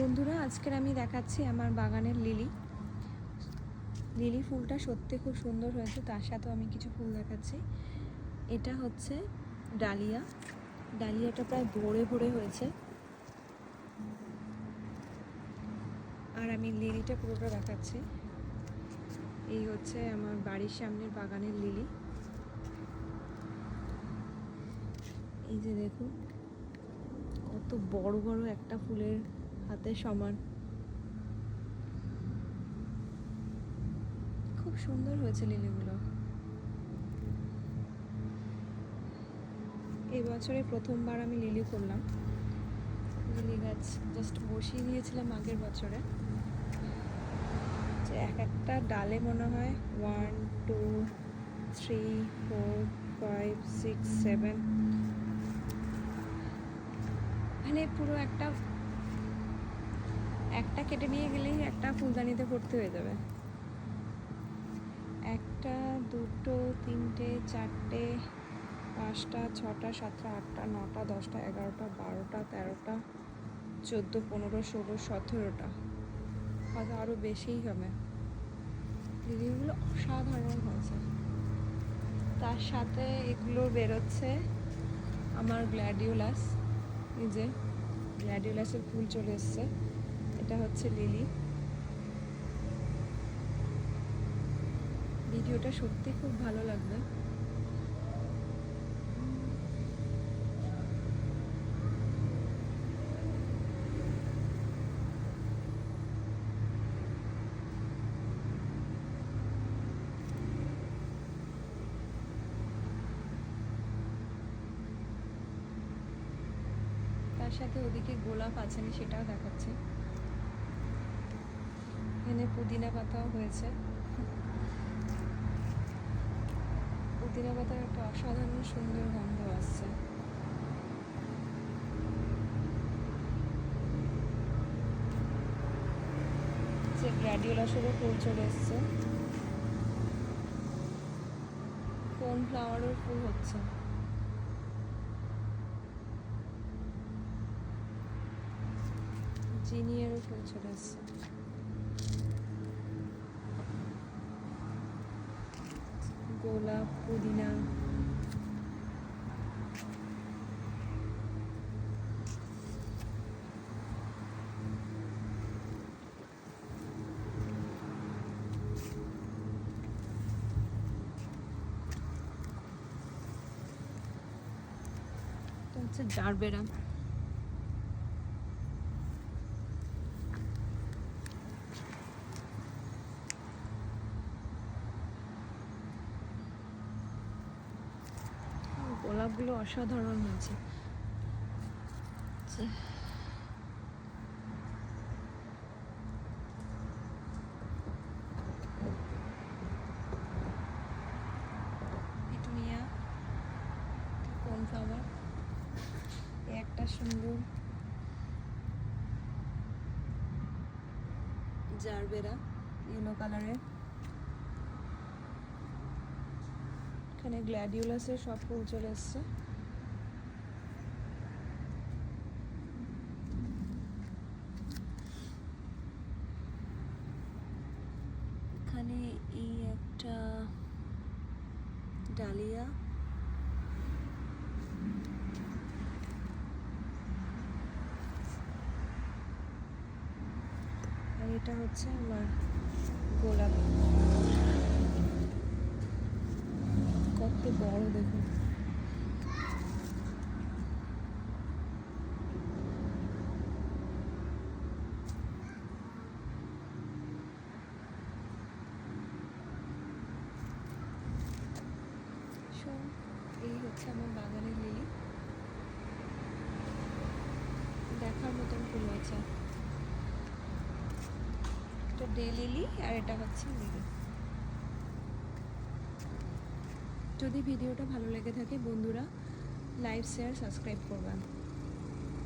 বন্ধুরা, আজকের আমি দেখাচ্ছি আমার বাগানের লিলি। লিলি ফুলটা সত্যি খুব সুন্দর হয়েছে, তার সাথেও আমি কিছু ফুল দেখাচ্ছি। এটা হচ্ছে ডালিয়া। ডালিয়াটা প্রায় ভরে ভরে হয়েছে। আর আমি লিলিটা পুরোটা দেখাচ্ছি। এই হচ্ছে আমার বাড়ির সামনের বাগানের লিলি। এই যে দেখুন, কত বড় বড় একটা ফুলের হাতে সমান। খুব সুন্দর হয়েছে লিলিগুলো। এই বছরে প্রথমবার আমি লিলি করলাম। লিলি গাছ জাস্ট বসিয়ে নিয়েছিলাম আগের বছরে। যে এক একটা ডালে মনে হয় one two three four five six seven মানে পুরো একটা একটা কেটে নিয়ে গেলেই একটা ফুলদানিতে ভর্তি হয়ে যাবে। একটা, দুটো, তিনটে, চারটে, পাঁচটা, ছটা, সাতটা, আটটা, নটা, দশটা, এগারোটা, বারোটা, তেরোটা, চোদ্দ, পনেরো, ষোলো, সতেরোটা। হয়তো আরও বেশিই হবে। লিলিগুলো অসাধারণ হয়েছে। তার সাথে এগুলো বেরোচ্ছে আমার গ্ল্যাডিওলাস। এই যে, গ্ল্যাডিওলাসের ফুল চলে এসছে। এটা হচ্ছে লিলি। ভিডিওটা সত্যি খুব ভালো লাগবে। তার সাথে ওদিকে গোলাপ আছে, আমি সেটাও দেখাচ্ছি। এখানে পুদিনা পাতাও হয়েছে। পুদিনা পাতার একটা অসাধারণ সুন্দর গন্ধ আসছে। যে গ্র্যাডিওলাসেরও ফুল চলে এসছে। কোন ফ্লাওয়ারের ফুল হচ্ছে? জিনিয়ারও ফুল চলে এসছে। গোলাপ পুদিনা। হচ্ছে জারবেরা। গোলাপগুলো অসাধারণ হয়েছে আচ্ছা। ফ্লাওয়ার একটা সুন্দর জারবেরা ইয়েলো কালারের এখানে গ্ল্যাডিওলাসের সব ফুল চলে এসছে। এখানে এই একটা ডালিয়া। আর এটা হচ্ছে আমার গোলাপ। কত বড় দেখুন এই হচ্ছে আমার বাগানের লিলি। দেখার মতন ফুল হয়েছে। এটা ডে লিলি আর এটা হচ্ছে লিলি। যদি ভিডিওটা ভালো লেগে থাকে বন্ধুরা লাইক শেয়ার সাবস্ক্রাইব করবেন।